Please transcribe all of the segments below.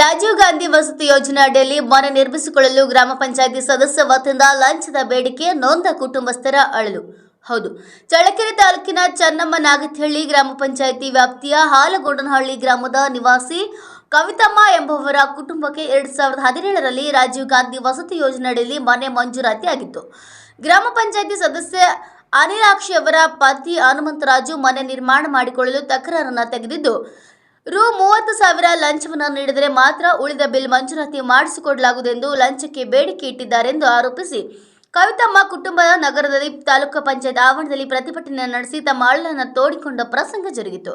ರಾಜೀವ್ ಗಾಂಧಿ ವಸತಿ ಯೋಜನೆ ಅಡಿಯಲ್ಲಿ ಮನೆ ನಿರ್ಮಿಸಿಕೊಳ್ಳಲು ಗ್ರಾಮ ಪಂಚಾಯಿತಿ ಸದಸ್ಯ ವತಿಯಿಂದ ಲಂಚದ ಬೇಡಿಕೆ ನೊಂದ ಕುಟುಂಬಸ್ಥರ ಅಳಲು. ಹೌದು. ಚಳ್ಳಕೆರೆ ತಾಲೂಕಿನ ಚನ್ನಮ್ಮ ನಾಗತಿಹಳ್ಳಿ ಗ್ರಾಮ ಪಂಚಾಯಿತಿ ವ್ಯಾಪ್ತಿಯ ಹಾಲಗೋಡನಹಳ್ಳಿ ಗ್ರಾಮದ ನಿವಾಸಿ ಕವಿತಮ್ಮ ಎಂಬುವರ ಕುಟುಂಬಕ್ಕೆ ಎರಡ್ ಸಾವಿರದ ಹದಿನೇಳರಲ್ಲಿ ರಾಜೀವ್ ಗಾಂಧಿ ವಸತಿ ಯೋಜನೆ ಅಡಿಯಲ್ಲಿ ಮನೆ ಮಂಜೂರಾತಿ ಆಗಿತ್ತು. ಗ್ರಾಮ ಪಂಚಾಯಿತಿ ಸದಸ್ಯ ಅನಿಲಾಕ್ಷಿ ಅವರ ಪತಿ ಹನುಮಂತರಾಜು ಮನೆ ನಿರ್ಮಾಣ ಮಾಡಿಕೊಳ್ಳಲು ತಕರಾರನ್ನು ತೆಗೆದಿದ್ದು ರು ಮೂವತ್ತು ಸಾವಿರ ಲಂಚವನ್ನು ನೀಡಿದರೆ ಮಾತ್ರ ಉಳಿದ ಬಿಲ್ ಮಂಜೂರಾತಿ ಮಾಡಿಸಿಕೊಡಲಾಗುವುದೆಂದು ಲಂಚಕ್ಕೆ ಬೇಡಿಕೆ ಇಟ್ಟಿದ್ದಾರೆಂದು ಆರೋಪಿಸಿ. ಕವಿತಮ್ಮ ಕುಟುಂಬದ ನಗರದಲ್ಲಿ ತಾಲೂಕು ಪಂಚಾಯತ್ ಆವರಣದಲ್ಲಿ ಪ್ರತಿಭಟನೆ ನಡೆಸಿ ತಮ್ಮ ಅಳಲನ್ನು ತೋಡಿಕೊಂಡ ಪ್ರಸಂಗ ಜರುಗಿತು.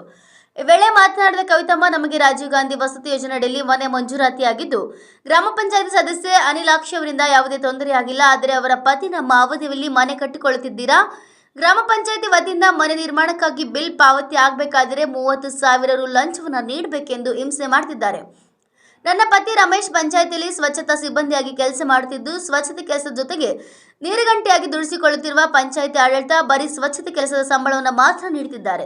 ಈ ವೇಳೆ ಮಾತನಾಡಿದ ಕವಿತಮ್ಮ, ನಮಗೆ ರಾಜೀವ್ ಗಾಂಧಿ ವಸತಿ ಯೋಜನೆ ಅಡಿಯಲ್ಲಿ ಮನೆ ಮಂಜೂರಾತಿಯಾಗಿದ್ದು ಗ್ರಾಮ ಪಂಚಾಯತ್ ಸದಸ್ಯೆ ಅನಿಲಾಕ್ಷಿ ಅವರಿಂದ ಯಾವುದೇ ತೊಂದರೆಯಾಗಿಲ್ಲ. ಆದರೆ ಅವರ ಪತಿ ನಮ್ಮ ಅವಧಿಯಲ್ಲಿ ಮನೆ ಕಟ್ಟಿಕೊಳ್ಳುತ್ತಿದ್ದೀರಾ? ಗ್ರಾಮ ಪಂಚಾಯತಿ ವತಿಯಿಂದ ಮನೆ ನಿರ್ಮಾಣಕ್ಕಾಗಿ ಬಿಲ್ ಪಾವತಿ ಆಗಬೇಕಾದರೆ ಮೂವತ್ತು ಸಾವಿರ ರು ಲಂಚವನ್ನು ನೀಡಬೇಕೆಂದು ಹಿಂಸೆ ಮಾಡ್ತಿದ್ದಾರೆ. ನನ್ನ ಪತಿ ರಮೇಶ್ ಪಂಚಾಯತಿಯಲ್ಲಿ ಸ್ವಚ್ಛತಾ ಸಿಬ್ಬಂದಿಯಾಗಿ ಕೆಲಸ ಮಾಡುತ್ತಿದ್ದು, ಸ್ವಚ್ಛತೆ ಕೆಲಸದ ಜೊತೆಗೆ ನೀರುಗಂಟೆಯಾಗಿ ದುಡಿಸಿಕೊಳ್ಳುತ್ತಿರುವ ಪಂಚಾಯತಿ ಆಡಳಿತ ಬರೀ ಸ್ವಚ್ಛತೆ ಕೆಲಸದ ಸಂಬಳವನ್ನು ಮಾತ್ರ ನೀಡುತ್ತಿದ್ದಾರೆ.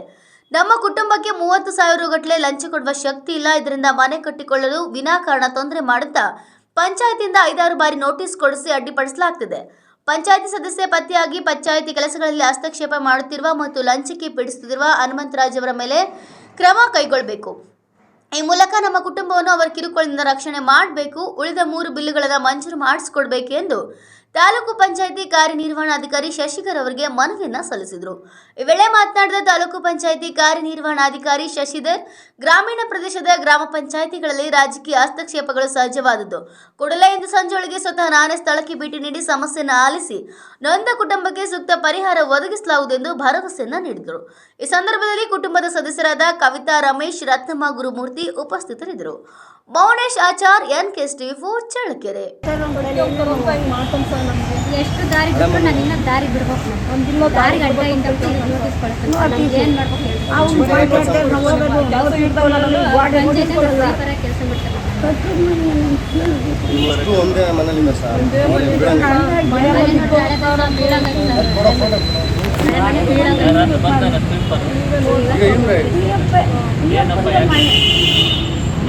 ನಮ್ಮ ಕುಟುಂಬಕ್ಕೆ ಮೂವತ್ತು ಸಾವಿರ ರುಗಟ್ಟಲೆ ಲಂಚ ಕೊಡುವ ಶಕ್ತಿ ಇಲ್ಲ. ಇದರಿಂದ ಮನೆ ಕಟ್ಟಿಕೊಳ್ಳಲು ವಿನಾಕಾರಣ ತೊಂದರೆ ಮಾಡುತ್ತಾ ಪಂಚಾಯತಿಯಿಂದ ಐದಾರು ಬಾರಿ ನೋಟಿಸ್ ಕೊಡಿಸಿ ಅಡ್ಡಿಪಡಿಸಲಾಗ್ತಿದೆ. ಪಂಚಾಯತಿ ಸದಸ್ಯ ಪತ್ತೆಯಾಗಿ ಪಂಚಾಯಿತಿ ಕೆಲಸಗಳಲ್ಲಿ ಹಸ್ತಕ್ಷೇಪ ಮಾಡುತ್ತಿರುವ ಮತ್ತು ಲಂಚಕ್ಕೆ ಪೀಡಿಸುತ್ತಿರುವ ಹನುಮಂತರಾಜ್ ಅವರ ಮೇಲೆ ಕ್ರಮ ಕೈಗೊಳ್ಳಬೇಕು. ಈ ಮೂಲಕ ನಮ್ಮ ಕುಟುಂಬವನ್ನು ಅವರ ಕಿರುಕುಳದಿಂದ ರಕ್ಷಣೆ ಮಾಡಬೇಕು. ಉಳಿದ ಮೂರು ಬಿಲ್ಲುಗಳನ್ನು ಮಂಜೂರು ಮಾಡಿಸಿಕೊಡ್ಬೇಕು ಎಂದು ತಾಲೂಕು ಪಂಚಾಯಿತಿ ಕಾರ್ಯನಿರ್ವಹಣಾಧಿಕಾರಿ ಶಶಿಧರ್ ಅವರಿಗೆ ಮನವಿಯನ್ನ ಸಲ್ಲಿಸಿದರು. ಈ ವೇಳೆ ಮಾತನಾಡಿದ ತಾಲೂಕು ಪಂಚಾಯಿತಿ ಕಾರ್ಯನಿರ್ವಹಣಾಧಿಕಾರಿ ಶಶಿಧರ್, ಗ್ರಾಮೀಣ ಪ್ರದೇಶದ ಗ್ರಾಮ ಪಂಚಾಯಿತಿಗಳಲ್ಲಿ ರಾಜಕೀಯ ಹಸ್ತಕ್ಷೇಪಗಳು ಸಹಜವಾದದ್ದು. ಕೂಡಲೇ ಇಂದು ಸಂಜೆಯೊಳಗೆ ಸ್ವತಃ ನಾನೇ ಸ್ಥಳಕ್ಕೆ ಭೇಟಿ ನೀಡಿ ಸಮಸ್ಯೆಯನ್ನು ಆಲಿಸಿ ನೊಂದ ಕುಟುಂಬಕ್ಕೆ ಸೂಕ್ತ ಪರಿಹಾರ ಒದಗಿಸಲಾಗುವುದು ಎಂದು ಭರವಸೆಯನ್ನ ನೀಡಿದರು. ಈ ಸಂದರ್ಭದಲ್ಲಿ ಕುಟುಂಬದ ಸದಸ್ಯರಾದ ಕವಿತಾ ರಮೇಶ್, ರತ್ನಮ್ಮ, ಗುರುಮೂರ್ತಿ ಉಪಸ್ಥಿತರಿದ್ದರು. Mounesh Achar N K S TV four Challakere. ಎಷ್ಟು ದಾರಿ ಬಿಟ್ಟು ನಾನು ಇನ್ನೂ ದಾರಿ ಬಿಡ್ಬೇಕು ದಾರಿ ಏನು ಮಾಡ್ಬೇಕು ಕೆಲಸ ಮಾಡ್ತಾರೆ ಒಂದೇ ಸರ್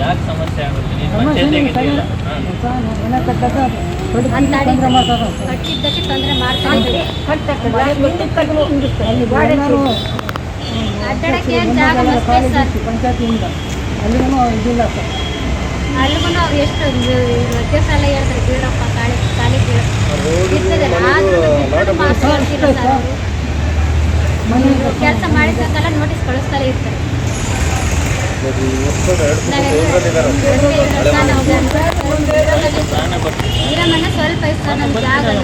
ಯಾಕೆ ಸಮಸ್ಯೆ ಆಗುತ್ತೆ? ನೀನು ಪಂಚಾಯತಿಯಾಗಿದೆಯಲ್ಲ ಅಂತ ದಾರಿ ಕಟ್ಟಿದ್ದಕ್ಕೆ ತೊಂದರೆ ಮಾಡ್ತಾ ಇದ್ದೀವಿ. ಅಡ್ಡಾಡಕ್ಕೆ ಏನು ಜಾಗ ಮಸ್ತ್ ಐತೆ ಸರ್? ಪಂಚಾಯತಿಯಿಂದ. ಅಲ್ಲಿಗೂ ಇದಿಲ್ಲ ಸರ್. ಅಲ್ಲಿಗೂ ಅವ್ರು ಎಷ್ಟು ಮಧ್ಯ ಸಾಲ ಹೇಳ್ತಾರೆ ಬೀಳಪ್ಪ ಕಾಳಿ ಕಾಲಿ ಆದ್ರೂ ಸರ್ ಕೆಲಸ ಮಾಡಿದ್ದಕ್ಕೆಲ್ಲ ನೋಟಿಸ್ ಕಳಿಸ್ತಾನೆ ಇರ್ತಾರೆ. ಸ್ವಲ್ಪ ಇಷ್ಟ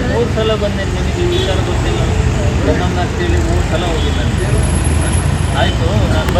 ಮೂರು ಸಲ ಬಂದೆ ನಿಮಗೆ ವಿಚಾರ ಗೊತ್ತಿಲ್ಲ ಅಂತೇಳಿ ಮೂರು ಸಲ ಹೋಗಿಲ್ಲ ಆಯಿತು ನಾನು